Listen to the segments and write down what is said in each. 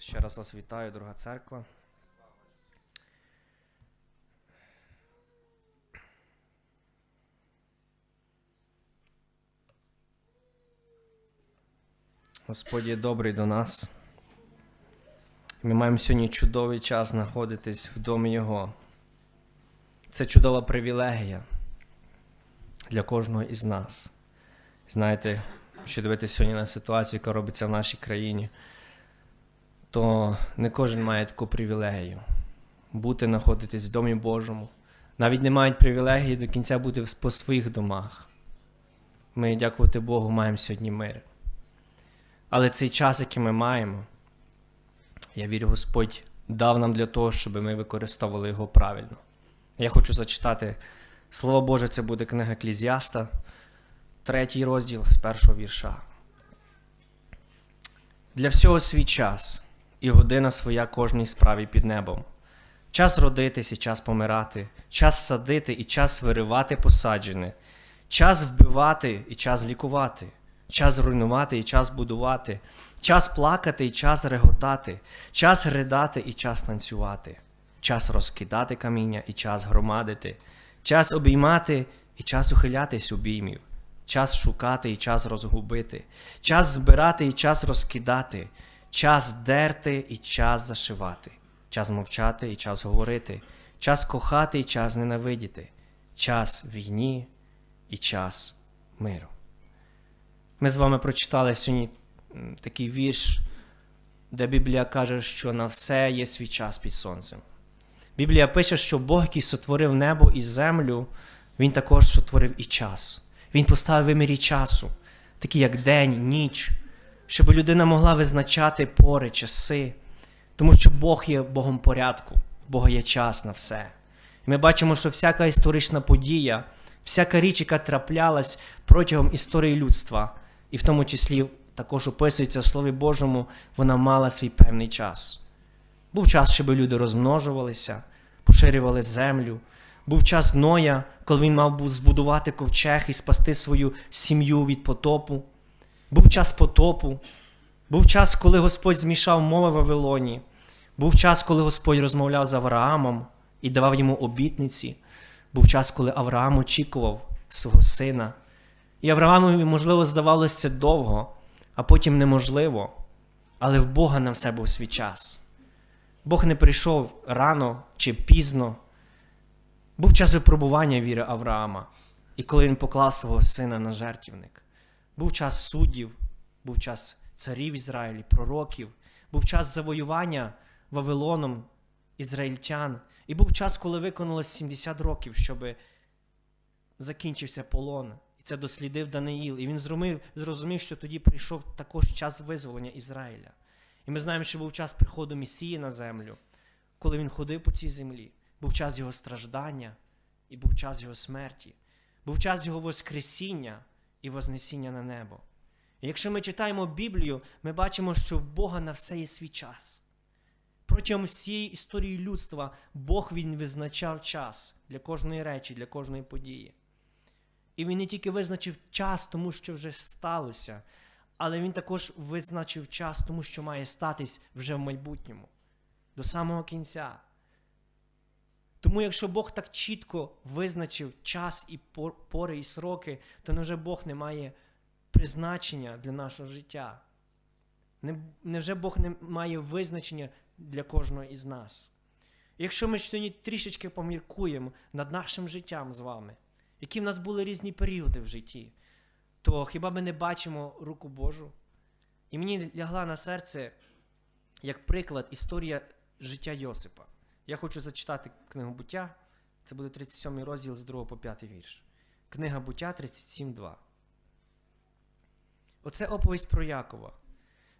Ще раз вас вітаю, дорога церква. Господь є добрий до нас. Ми маємо сьогодні чудовий час знаходитись в домі Його. Це чудова привілегія для кожного із нас. Знаєте, що дивитися сьогодні на ситуацію, яка робиться в нашій країні, то не кожен має таку привілегію бути, знаходитись в домі Божому. Навіть не мають привілегії до кінця бути по своїх домах. Ми, дякувати Богу, маємо сьогодні мир. Але цей час, який ми маємо, я вірю, Господь дав нам для того, щоб ми використовували його правильно. Я хочу зачитати Слово Боже, це буде книга Еклізіаста, третій розділ з першого вірша. Для всього свій час і година своя кожній справі під небом. Час родитись і час помирати, час садити і час виривати посаджене, час вбивати і час лікувати, час руйнувати і час будувати, час плакати і час реготати, час ридати і час танцювати, час розкидати каміння і час громадити, час обіймати і час ухилятись обіймів, час шукати і час розгубити, час збирати і час розкидати, час дерти і час зашивати, час мовчати і час говорити, час кохати і час ненавидіти, час війні і час миру. Ми з вами прочитали сьогодні такий вірш, де Біблія каже, що на все є свій час під сонцем. Біблія пише, що Бог, який сотворив небо і землю, Він також сотворив і час. Він поставив вимірі часу, такі як день, ніч, щоб людина могла визначати пори, часи, тому що Бог є Богом порядку, Бога є час на все. І ми бачимо, що всяка історична подія, всяка річ, яка траплялась протягом історії людства, і в тому числі також описується в Слові Божому, вона мала свій певний час. Був час, щоб люди розмножувалися, поширювали землю. Був час Ноя, коли він мав збудувати ковчег і спасти свою сім'ю від потопу. Був час потопу. Був час, коли Господь змішав мови в Вавилоні. Був час, коли Господь розмовляв з Авраамом і давав йому обітниці. Був час, коли Авраам очікував свого сина. І Авраамові, можливо, здавалося це довго, а потім неможливо. Але в Бога на все був свій час. Бог не прийшов рано чи пізно. Був час випробування віри Авраама, і коли він поклав свого сина на жертівник. Був час суддів, був час царів Ізраїлі, пророків, був час завоювання Вавилоном ізраїльтян, і був час, коли виконалось 70 років, щоб закінчився полон. І це дослідив Даниїл. І він зрозумів, зрозумів, що тоді прийшов також час визволення Ізраїля. І ми знаємо, що був час приходу Месії на землю, коли він ходив по цій землі. Був час його страждання і був час його смерті, був час його Воскресіння і Вознесіння на небо. І якщо ми читаємо Біблію, ми бачимо, що в Бога на все є свій час. Протягом всієї історії людства Бог він визначав час для кожної речі, для кожної події. І він не тільки визначив час, тому що вже сталося, але він також визначив час, тому що має статись вже в майбутньому, до самого кінця. Тому, якщо Бог так чітко визначив час і пори і сроки, то невже Бог не має призначення для нашого життя? Невже Бог не має визначення для кожного із нас? Якщо ми сьогодні трішечки поміркуємо над нашим життям з вами, які в нас були різні періоди в житті, то хіба ми не бачимо руку Божу? І мені лягла на серце як приклад історія життя Йосипа. Я хочу зачитати книгу буття. Це буде 37 розділ з 2 по 5 вірш. Книга буття 37.2. Оце оповість про Якова.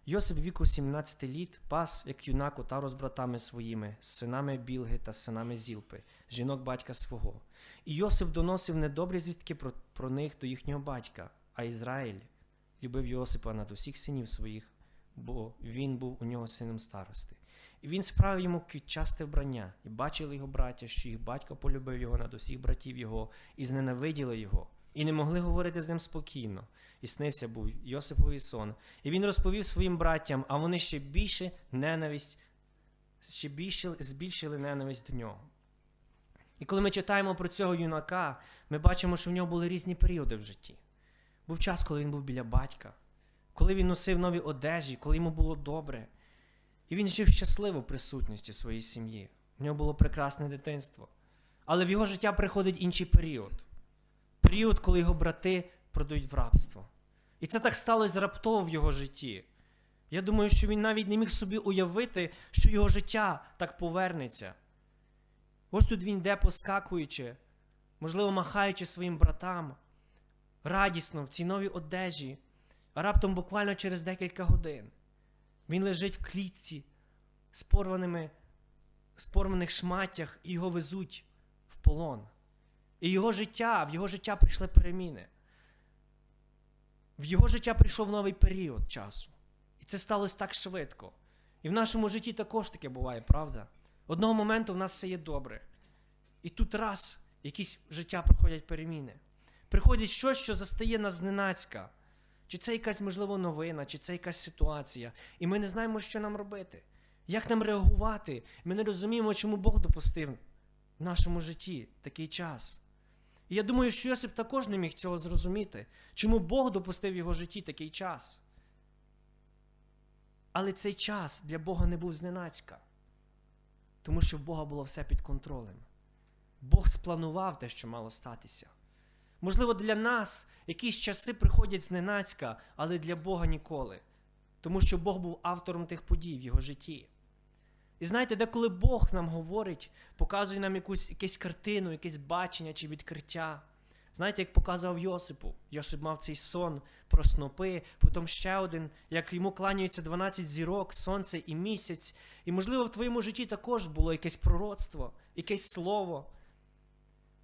Йосип віку 17 літ пас, як юнак отару з братами своїми, з синами Білги та синами Зілпи, жінок батька свого. І Йосип доносив недобрі звістки про, про них до їхнього батька, а Ізраїль любив Йосипа над усіх синів своїх, бо він був у нього сином старости. І він справив йому квітчасте вбрання, і бачили його браття, що їх батько полюбив його над усіх братів його, і зненавиділи його. і не могли говорити з ним спокійно. І снився був Йосиповий сон. І він розповів своїм браттям, а вони ще більше ненависть, ще більше збільшили ненависть до нього. І коли ми читаємо про цього юнака, ми бачимо, що в нього були різні періоди в житті. Був час, коли він був біля батька, коли він носив нові одежі, коли йому було добре. І він жив щасливо в присутності своєї сім'ї. В нього було прекрасне дитинство. Але в його життя приходить інший період. Період, коли його брати продають в рабство. І це так сталося раптово в його житті. Я думаю, що він навіть не міг собі уявити, що його життя так повернеться. Ось тут він йде поскакуючи, можливо, махаючи своїм братам, радісно в цій новій одежі, а раптом буквально через декілька годин. Він лежить в клітці з порваними, з порваних шматтях і його везуть в полон. І його життя, в його життя прийшли переміни. В його життя прийшов новий період часу. І це сталося так швидко. І в нашому житті також таке буває, правда? Одного моменту в нас все є добре. І тут раз якісь життя проходять переміни. Приходить щось, що застає нас зненацька. Чи це якась, можливо, новина, чи це якась ситуація. І ми не знаємо, що нам робити. Як нам реагувати? Ми не розуміємо, чому Бог допустив в нашому житті такий час. І я думаю, що Йосип також не міг цього зрозуміти, чому Бог допустив в його житті такий час. Але цей час для Бога не був зненацька, тому що в Бога було все під контролем. Бог спланував те, що мало статися. Можливо, для нас якісь часи приходять зненацька, але для Бога ніколи. Тому що Бог був автором тих подій в його житті. І знаєте, деколи Бог нам говорить, показує нам якусь якусь картину, якесь бачення чи відкриття. Знаєте, як показав Йосипу. Йосип мав цей сон про снопи, потім ще один, як йому кланяються 12 зірок, сонце і місяць. І, можливо, в твоєму житті також було якесь пророцтво, якесь слово.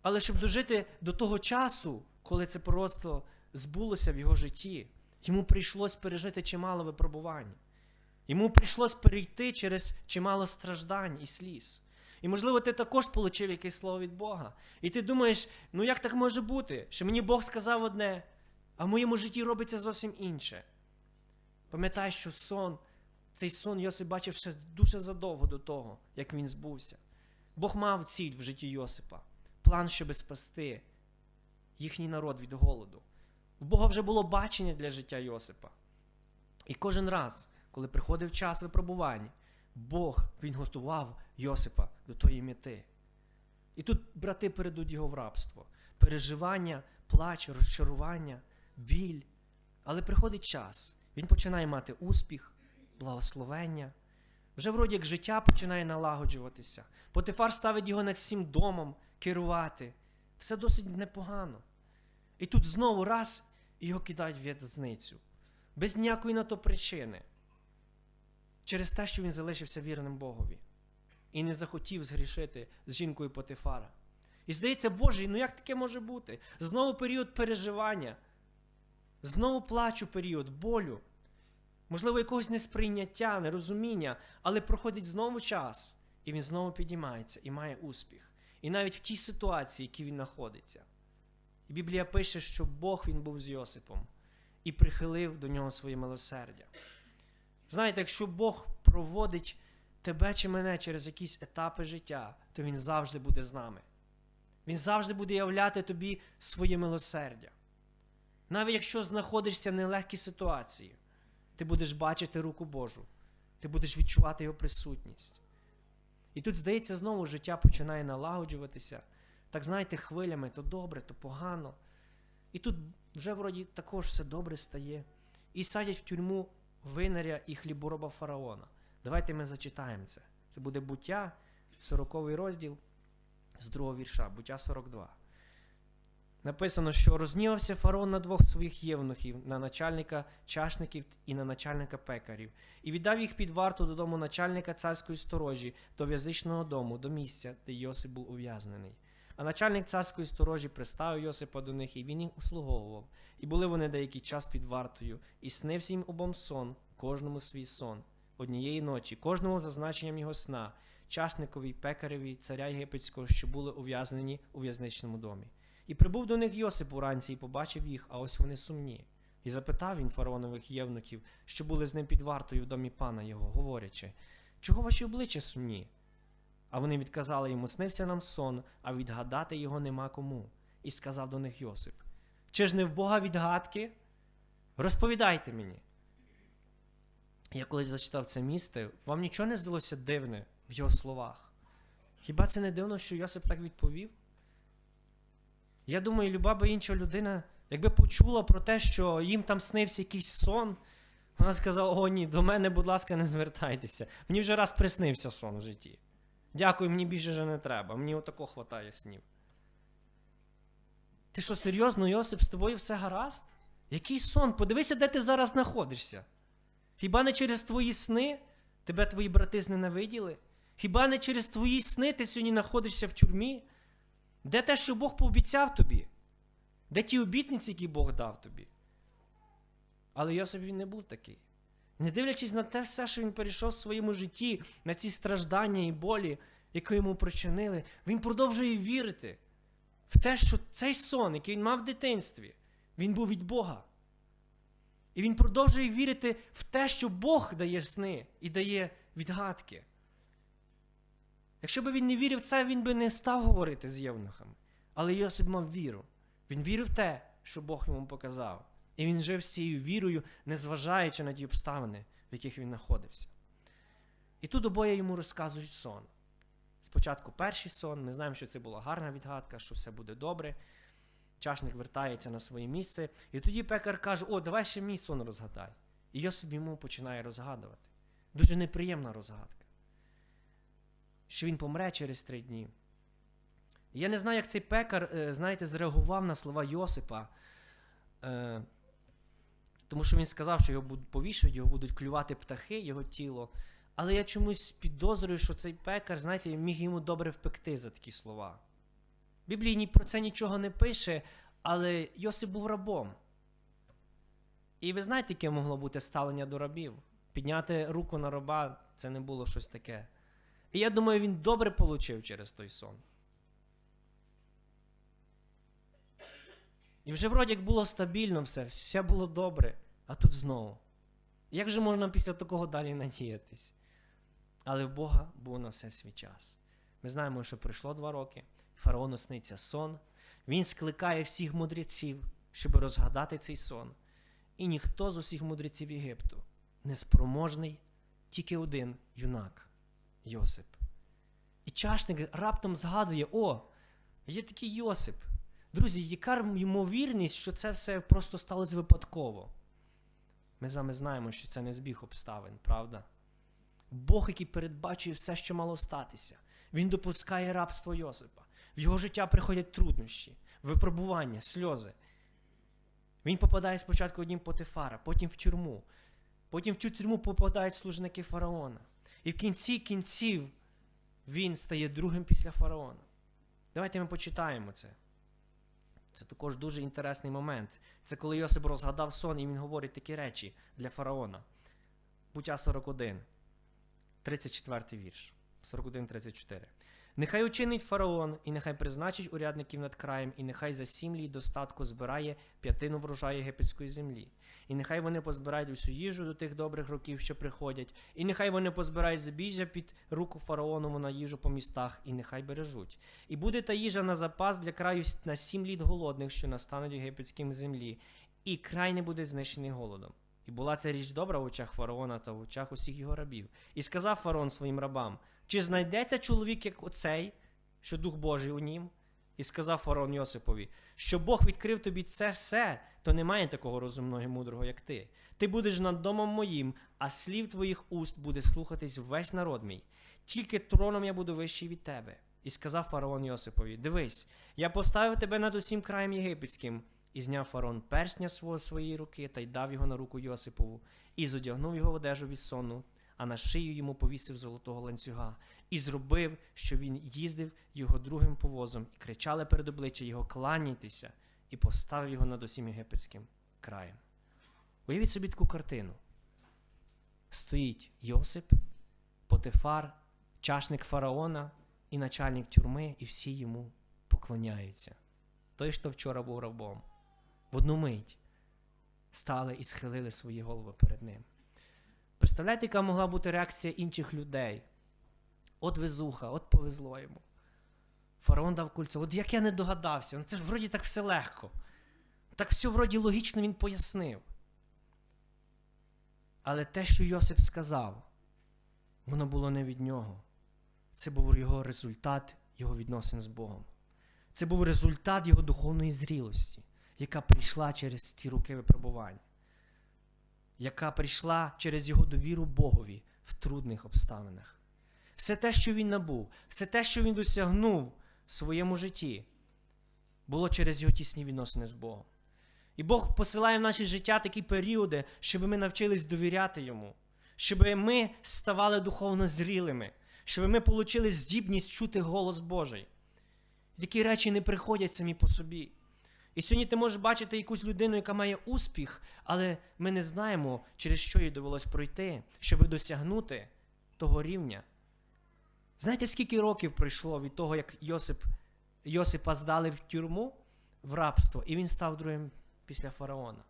Але щоб дожити до того часу, коли це пророцтво збулося в його житті, йому прийшлось пережити чимало випробувань. Йому прийшлось перейти через чимало страждань і сліз. І, можливо, ти також отримав якесь слово від Бога. І ти думаєш, ну як так може бути, що мені Бог сказав одне, а в моєму житті робиться зовсім інше. Пам'ятай, що сон, цей сон Йосип бачив ще дуже задовго до того, як він збувся. Бог мав ціль в житті Йосипа, план, щоби спасти їхній народ від голоду. В Бога вже було бачення для життя Йосипа. І кожен раз, коли приходив час випробувань, Бог він готував Йосипа до тої мети. І тут брати передуть його в рабство. Переживання, плач, розчарування, біль. Але приходить час, він починає мати успіх, благословення. Вже вроді як життя починає налагоджуватися. Потифар ставить його над всім домом керувати. Все досить непогано. І тут знову раз його кидають в в'язницю. Без ніякої на то причини. Через те, що він залишився вірним Богові. І не захотів згрішити з жінкою Потифара. І здається, Боже, ну як таке може бути? Знову період переживання, знову плачу період болю, можливо, якогось несприйняття, нерозуміння, але проходить знову час, і він знову підіймається і має успіх. І навіть в тій ситуації, в якій він знаходиться. І Біблія пише, що Бог він був з Йосипом і прихилив до нього своє милосердя. Знаєте, якщо Бог проводить тебе чи мене через якісь етапи життя, то Він завжди буде з нами. Він завжди буде являти тобі своє милосердя. Навіть якщо знаходишся в нелегкій ситуації, ти будеш бачити руку Божу, ти будеш відчувати його присутність. І тут, здається, знову життя починає налагоджуватися. Так знаєте, хвилями то добре, то погано. І тут вже вроді також все добре стає. І садять в тюрму винаря і хлібороба фараона. Давайте ми зачитаємо це. Це буде буття, 40 розділ з другого вірша, буття 42. Написано, що рознівався фараон на двох своїх євнухів, на начальника чашників і на начальника пекарів, і віддав їх під варту додому начальника царської сторожі, до в'язичного дому, до місця, де Йосип був ув'язнений. А начальник царської сторожі приставив Йосипа до них, і він їх услуговував. І були вони деякий час під вартою, і снився їм обом сон, кожному свій сон, однієї ночі, кожному за значенням його сна, часникові, пекареві, царя єгипетського, що були ув'язнені у в'язничному домі. І прибув до них Йосип уранці і побачив їх, а ось вони сумні. І запитав він фараонових євнуків, що були з ним під вартою в домі пана його, говорячи, чого ваші обличчя сумні? А вони відказали йому, снився нам сон, а відгадати його нема кому. І сказав до них Йосип: Чи ж не в Бога відгадки? Розповідайте мені. Я колись зачитав це місце, вам нічого не здалося дивне в його словах. Хіба це не дивно, що Йосип так відповів? Я думаю, люба би інша людина, якби почула про те, що їм там снився якийсь сон, вона сказала: О, ні, до мене, будь ласка, не звертайтеся. Мені вже раз приснився сон в житті. Дякую, мені більше вже не треба. Мені отако хватає снів. Ти що, серйозно, Йосип, з тобою все гаразд? Який сон? Подивися, де ти зараз знаходишся. Хіба не через твої сни тебе твої брати зненавиділи? Хіба не через твої сни ти сьогодні знаходишся в тюрмі? Де те, що Бог пообіцяв тобі? Де ті обітниці, які Бог дав тобі? Але Йосип він не був такий. Не дивлячись на те все, що він перейшов в своєму житті, на ці страждання і болі, які йому причинили, він продовжує вірити в те, що цей сон, який він мав в дитинстві, він був від Бога. І він продовжує вірити в те, що Бог дає сни і дає відгадки. Якщо б він не вірив це, він би не став говорити з євнухами. Але Йосип мав віру. Він вірив в те, що Бог йому показав. І він жив з цією вірою, незважаючи на ті обставини, в яких він знаходився. І тут обоє йому розказують сон. Спочатку перший сон, ми знаємо, що це була гарна відгадка, що все буде добре. Чашник вертається на своє місце, і тоді пекар каже: О, давай ще мій сон розгадай. І Йосип йому починає розгадувати. Дуже неприємна розгадка. Що він помре через три дні. Я не знаю, як цей пекар, е, знаєте, зреагував на слова Йосипа. Е, тому що він сказав, що його будуть повішують, його будуть клювати птахи, його тіло. Але я чомусь підозрюю, що цей пекар, знаєте, міг йому добре впекти за такі слова. В Біблії про це нічого не пише, але Йосип був рабом. І ви знаєте, яке могло бути ставлення до рабів? Підняти руку на раба це не було щось таке. І я думаю, він добре получив через той сон. І вже вроді як було стабільно все, все було добре, а тут знову. Як же можна після такого далі надіятись? Але в Бога був на все свій час. Ми знаємо, що пройшло два роки, фараону сниться сон, він скликає всіх мудреців, щоб розгадати цей сон. І ніхто з усіх мудреців Єгипту не спроможний, тільки один юнак Йосип. І чашник раптом згадує: о, є такий Йосип. Друзі, яка ймовірність, що це все просто сталося випадково? Ми з вами знаємо, що це не збіг обставин, правда? Бог, який передбачує все, що мало статися, Він допускає рабство Йосипа. В його життя приходять труднощі, випробування, сльози. Він попадає спочатку однім Потифара, потім в тюрму. Потім в цю тюрму попадають служники фараона. І в кінці кінців він стає другим після фараона. Давайте ми почитаємо це. Це також дуже інтересний момент. Це коли Йосип розгадав сон, і він говорить такі речі для фараона. Буття 41, 34 вірш. 41-34. Нехай учинить фараон, і нехай призначить урядників над краєм, і нехай за сімлі й достатку збирає п'ятину врожаю єгипетської землі. І нехай вони позбирають усю їжу до тих добрих років, що приходять, і нехай вони позбирають збіжжя під руку фараонову на їжу по містах, і нехай бережуть. І буде та їжа на запас для краю на сім літ голодних, що настануть єгипетській землі, і край не буде знищений голодом. І була ця річ добра в очах фараона та в очах усіх його рабів. І сказав фараон своїм рабам: Чи знайдеться чоловік, як оцей, що Дух Божий у нім? І сказав фараон Йосипові, що Бог відкрив тобі це все, то немає такого розумного і мудрого, як ти. Ти будеш над домом моїм, а слів твоїх уст буде слухатись весь народ мій. Тільки троном я буду вищий від тебе. І сказав фараон Йосипові: Дивись, я поставив тебе над усім краєм єгипетським. І зняв фарон персня свого своєї руки та й дав його на руку Йосипову, і зодягнув його в одежу від сону, а на шию йому повісив золотого ланцюга, і зробив, що він їздив його другим повозом, і кричали перед обличчя його кланяйтеся, і поставив його над усім єгипетським краєм. Уявіть собі таку картину. Стоїть Йосип, Потифар, чашник фараона і начальник тюрми, і всі йому поклоняються. той, що вчора був рабом. В одну мить стали і схилили свої голови перед ним. Представляєте, яка могла бути реакція інших людей? От везуха, от повезло йому. Фараон дав кульцо. От як я не догадався, ну це ж вроді так все легко. Так все вроді логічно він пояснив. Але те, що Йосип сказав, воно було не від нього. Це був його результат його відносин з Богом. Це був результат його духовної зрілості, яка прийшла через ті роки випробування, яка прийшла через його довіру Богові в трудних обставинах. Все те, що він набув, все те, що він досягнув в своєму житті, було через його тісні відносини з Богом. І Бог посилає в наше життя такі періоди, щоб ми навчились довіряти Йому, щоб ми ставали духовно зрілими, щоб ми отримали здібність чути голос Божий. Такі речі не приходять самі по собі. І сьогодні ти можеш бачити якусь людину, яка має успіх, але ми не знаємо, через що їй довелось пройти, щоб досягнути того рівня. Знаєте, скільки років пройшло від того, як Йосип, Йосипа здали в тюрму, в рабство, і він став другим після фараона?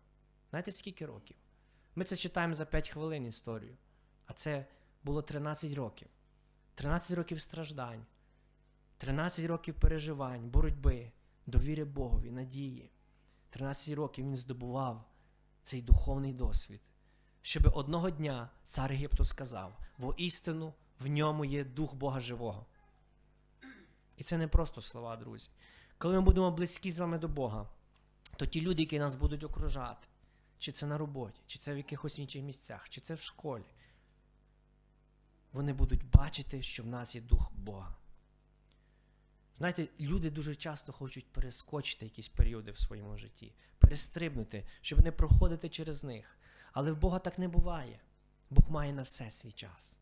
Знаєте, скільки років? Ми це читаємо за 5 хвилин історію. А це було 13 років. 13 років страждань, 13 років переживань, боротьби, довіри Богові, надії. 13 років він здобував цей духовний досвід, щоб одного дня цар Єгипту сказав: воістину в ньому є дух Бога живого. І це не просто слова, друзі. Коли ми будемо близькі з вами до Бога, то ті люди, які нас будуть окружати, чи це на роботі, чи це в якихось інших місцях, чи це в школі, вони будуть бачити, що в нас є дух Бога. Знаєте, люди дуже часто хочуть перескочити якісь періоди в своєму житті, перестрибнути, щоб не проходити через них. Але в Бога так не буває. Бог має на все свій час.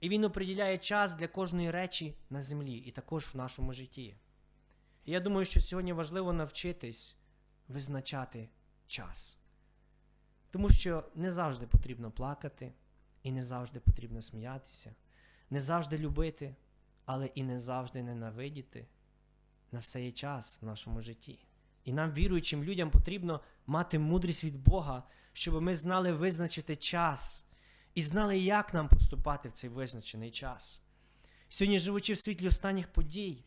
І Він оприділяє час для кожної речі на землі і також в нашому житті. І я думаю, що сьогодні важливо навчитись визначати час. Тому що не завжди потрібно плакати, і не завжди потрібно сміятися, не завжди любити, але і не завжди ненавидіти. На все є час в нашому житті. І нам, віруючим людям, потрібно мати мудрість від Бога, щоб ми знали визначити час і знали, як нам поступати в цей визначений час. Сьогодні, живучи в світлі останніх подій,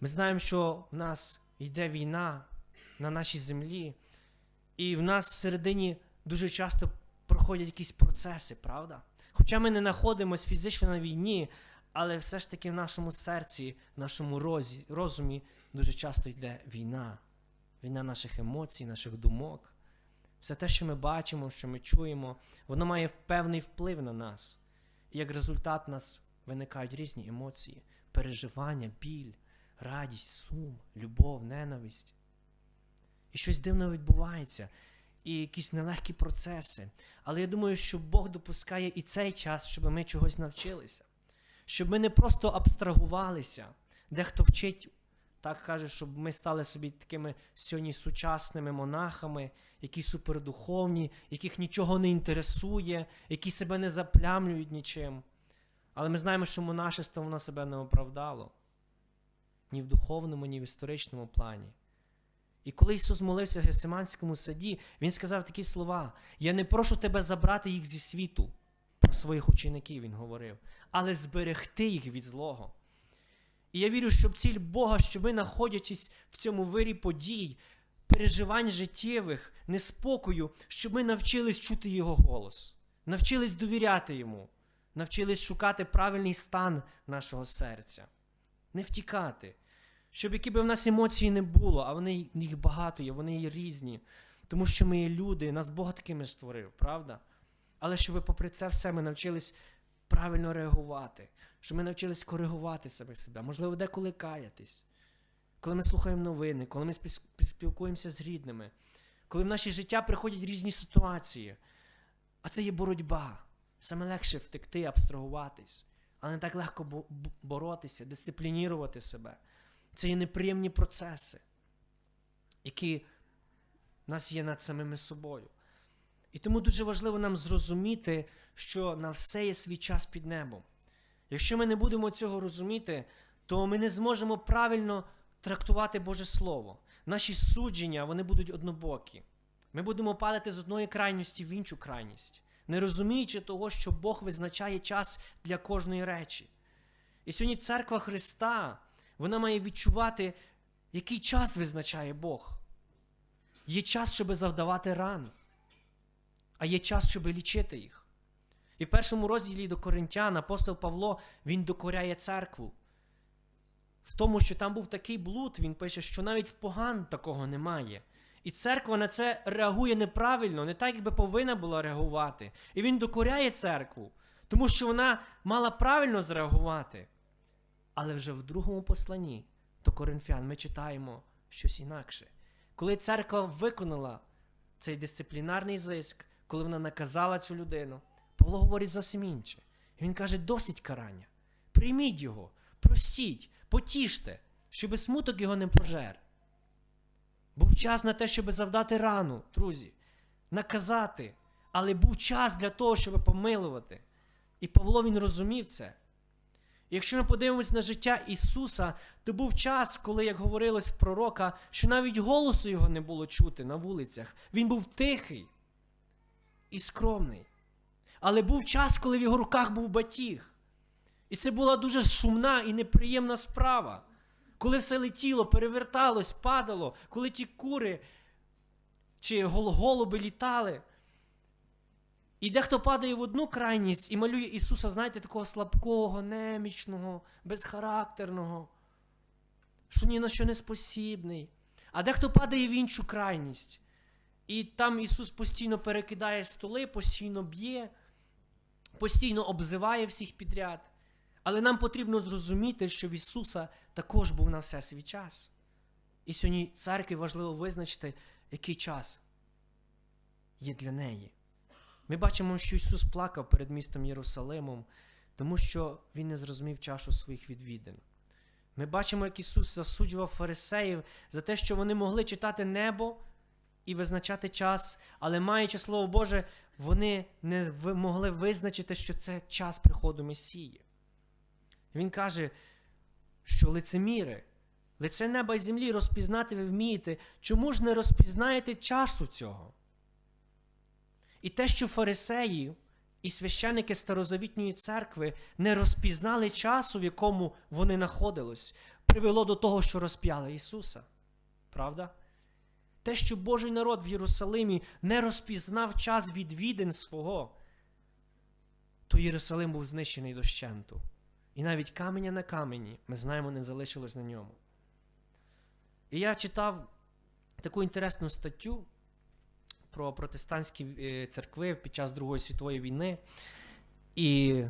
ми знаємо, що в нас йде війна на нашій землі, і в нас всередині дуже часто проходять якісь процеси, правда? Хоча ми не знаходимося фізично на війні, але все ж таки в нашому серці, в нашому розумі дуже часто йде війна. Війна наших емоцій, наших думок. Все те, що ми бачимо, що ми чуємо, воно має певний вплив на нас. І як результат, нас виникають різні емоції, переживання, біль, радість, сум, любов, ненависть. І щось дивне відбувається, і якісь нелегкі процеси. Але я думаю, що Бог допускає і цей час, щоб ми чогось навчилися, щоб ми не просто абстрагувалися, дехто вчить. Так каже, щоб ми стали собі такими сьогодні сучасними монахами, які супердуховні, яких нічого не інтересує, які себе не заплямлюють нічим. Але ми знаємо, що монашество воно себе не оправдало ні в духовному, ні в історичному плані. І коли Ісус молився в Гесиманському саді, Він сказав такі слова: Я не прошу тебе забрати їх зі світу, своїх учеників Він говорив, але зберегти їх від злого. І я вірю, що ціль Бога, щоб ми, знаходячись в цьому вирі подій, переживань життєвих, неспокою, щоб ми навчились чути Його голос, навчились довіряти Йому, навчились шукати правильний стан нашого серця, не втікати. Щоб які би в нас емоції не було, а вони їх багато є, вони є різні. Тому що ми є люди, нас Бог такими створив, правда? Але щоб попри це все ми навчились правильно реагувати, щоб ми навчились коригувати себе себе, можливо, деколи каятись, коли ми слухаємо новини, коли ми спілкуємося з рідними, коли в наше життя приходять різні ситуації. А це є боротьба. Саме легше втекти, абстрагуватись, але не так легко боротися, дисциплінірувати себе. Це є неприємні процеси, які в нас є над самими собою. І тому дуже важливо нам зрозуміти, що на все є свій час під небом. Якщо ми не будемо цього розуміти, то ми не зможемо правильно трактувати Боже Слово. Наші судження вони будуть однобокі. Ми будемо падати з одної крайності в іншу крайність, не розуміючи того, що Бог визначає час для кожної речі. І сьогодні церква Христа вона має відчувати, який час визначає Бог. Є час, щоб завдавати ран, а є час, щоб лічити їх. І в першому розділі до Коринтян апостол Павло він докоряє церкву. В тому, що там був такий блуд, він пише, що навіть в поган такого немає. І церква на це реагує неправильно, не так, як би повинна була реагувати. І він докоряє церкву, тому що вона мала правильно зреагувати. Але вже в другому посланні до Коринфян ми читаємо щось інакше. Коли церква виконала цей дисциплінарний зиск, коли вона наказала цю людину, Павло говорить зовсім інше. Він каже: досить карання. Прийміть його, простіть, потіште, щоби смуток його не пожер. Був час на те, щоб завдати рану, друзі, наказати, але був час для того, щоб помилувати. І Павло він розумів це. Якщо ми подивимось на життя Ісуса, то був час, коли, як говорилось в пророка, що навіть голосу його не було чути на вулицях. Він був тихий і скромний. Але був час, коли в його руках був батіг. І це була дуже шумна і неприємна справа. Коли все летіло, переверталось, падало, коли ті кури чи голуби літали. І дехто падає в одну крайність і малює Ісуса, знаєте, такого слабкого, немічного, безхарактерного, що ні на що не спосібний. А дехто падає в іншу крайність. І там Ісус постійно перекидає столи, постійно б'є, постійно обзиває всіх підряд. Але нам потрібно зрозуміти, що в Ісуса також був на все свій час. І сьогодні церкві важливо визначити, який час є для неї. Ми бачимо, що Ісус плакав перед містом Єрусалимом, тому що Він не зрозумів чашу своїх відвідин. Ми бачимо, як Ісус засуджував фарисеїв за те, що вони могли читати небо і визначати час, але маючи Слово Боже, вони не могли визначити, що це час приходу Месії. Він каже, що лицеміри, лице неба і землі розпізнати ви вмієте. Чому ж не розпізнаєте часу цього? І те, що фарисеї і священники старозавітньої церкви не розпізнали часу, в якому вони знаходились, привело до того, що розп'яли Ісуса. Правда? Те, що Божий народ в Єрусалимі не розпізнав час відвідин свого, то Єрусалим був знищений дощенту. І навіть каменя на камені, ми знаємо, не залишилось на ньому. І я читав таку інтересну статтю про протестантські е, церкви під час Другої світової війни. І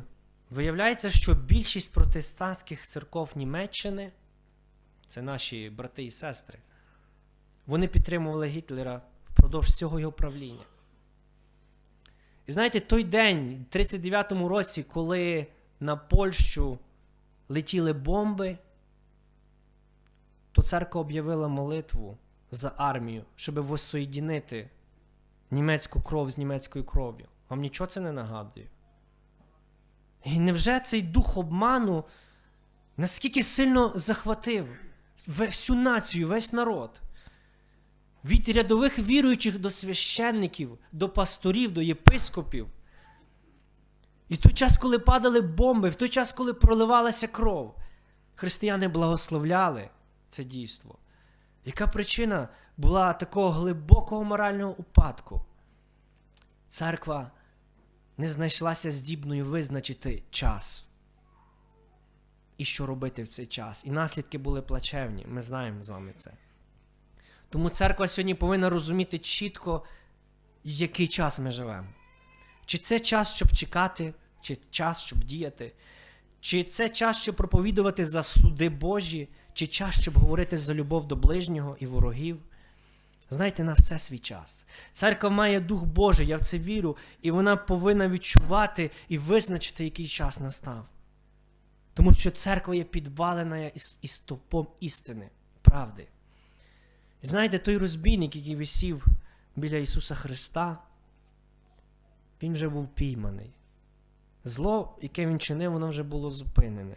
виявляється, що більшість протестантських церков Німеччини, це наші брати і сестри, вони підтримували Гітлера впродовж всього його правління. І знаєте, той день, в 39-му році, коли на Польщу летіли бомби, то церква об'явила молитву за армію, щоб воссоєдінити німецьку кров з німецькою кров'ю. Вам нічого це не нагадує? І невже цей дух обману наскільки сильно захватив всю націю, весь народ? Від рядових віруючих до священників, до пасторів, до єпископів. І в той час, коли падали бомби, в той час, коли проливалася кров, християни благословляли це дійство. Яка причина була такого глибокого морального упадку? Церква не знайшлася здібною визначити час. І що робити в цей час. І наслідки були плачевні. Ми знаємо з вами це. Тому церква сьогодні повинна розуміти чітко, в який час ми живемо. Чи це час, щоб чекати, чи час, щоб діяти, чи це час, щоб проповідувати за суди Божі, чи час, щоб говорити за любов до ближнього і ворогів. Знаєте, на все свій час. Церква має Дух Божий, я в це вірю, і вона повинна відчувати і визначити, який час настав. Тому що церква є підвалена із стовпом істини, правди. І знаєте, той розбійник, який висів біля Ісуса Христа, він вже був пійманий. Зло, яке він чинив, воно вже було зупинене.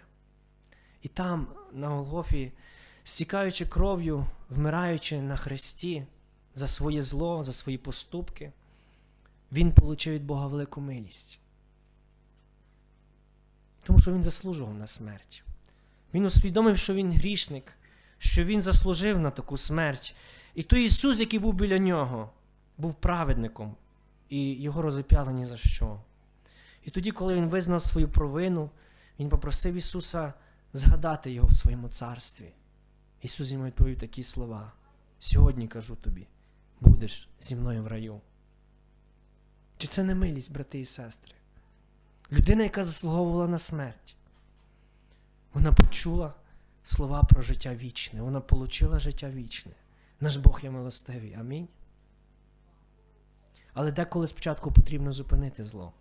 І там, на Голгофі, стікаючи кров'ю, вмираючи на хресті за своє зло, за свої поступки, він отримав від Бога велику милість. Тому що він заслужував на смерть. Він усвідомив, що він грішник, що він заслужив на таку смерть. І той Ісус, який був біля нього, був праведником, і його розіп'яли ні за що. І тоді, коли він визнав свою провину, він попросив Ісуса згадати його в своєму царстві. Ісус йому відповів такі слова: Сьогодні кажу тобі, будеш зі мною в раю. Чи це не милість, брати і сестри? Людина, яка заслуговувала на смерть, вона почула слова про життя вічне, вона отримала життя вічне. Наш Бог є милостивий. Амінь. Але деколи спочатку потрібно зупинити зло.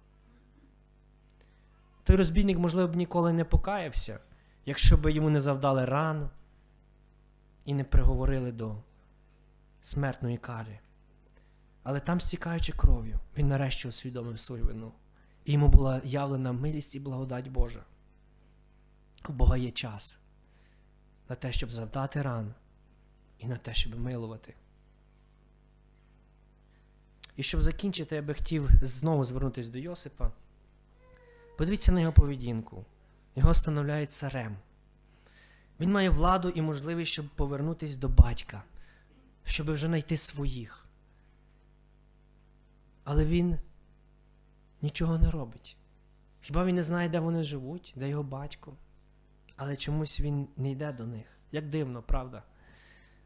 Той розбійник, можливо, б ніколи не покаявся, якщо б йому не завдали рану і не приговорили до смертної кари. Але там, стікаючи кров'ю, він нарешті усвідомив свою вину. І йому була явлена милість і благодать Божа. У Бога є час на те, щоб завдати ран, і на те, щоб милувати. І щоб закінчити, я би хотів знову звернутися до Йосипа. Подивіться на його поведінку. Його становляють царем. Він має владу і можливість, щоб повернутися до батька, щоб вже знайти своїх. Але він нічого не робить. Хіба він не знає, де вони живуть, де його батько? Але чомусь він не йде до них. Як дивно, правда?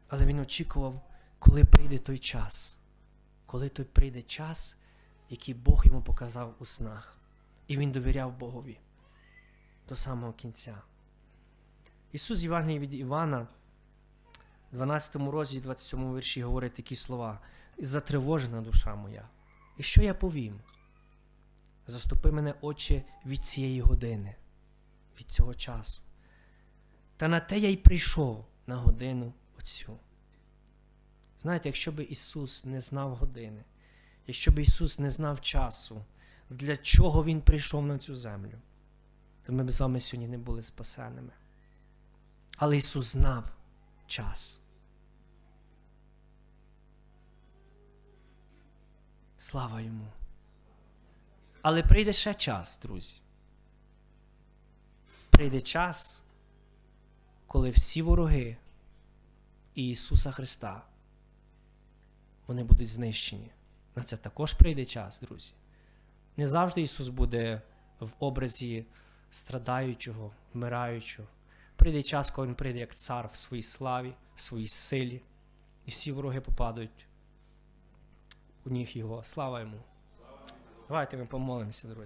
Але він очікував, коли прийде той час, коли той прийде час, який Бог йому показав у снах. І він довіряв Богові до самого кінця. Ісус Євангелії від Івана, в 12 розділі, 27 вірші, говорить такі слова: Затривожена душа моя. І що я повім? Заступи мене, Отче, від цієї години, від цього часу. Та на те я й прийшов на годину оцю. Знаєте, якщо би Ісус не знав години, якщо б Ісус не знав часу, для чого Він прийшов на цю землю, то ми б з вами сьогодні не були спасеними. Але Ісус знав час. Слава йому. Але прийде ще час, друзі. Прийде час, коли всі вороги Ісуса Христа вони будуть знищені. На це також прийде час, друзі. Не завжди Ісус буде в образі страдаючого, вмираючого. Прийде час, коли Він прийде як цар в своїй славі, в своїй силі, і всі вороги попадуть у ніг Його. Слава йому! Давайте ми помолимося, друзі.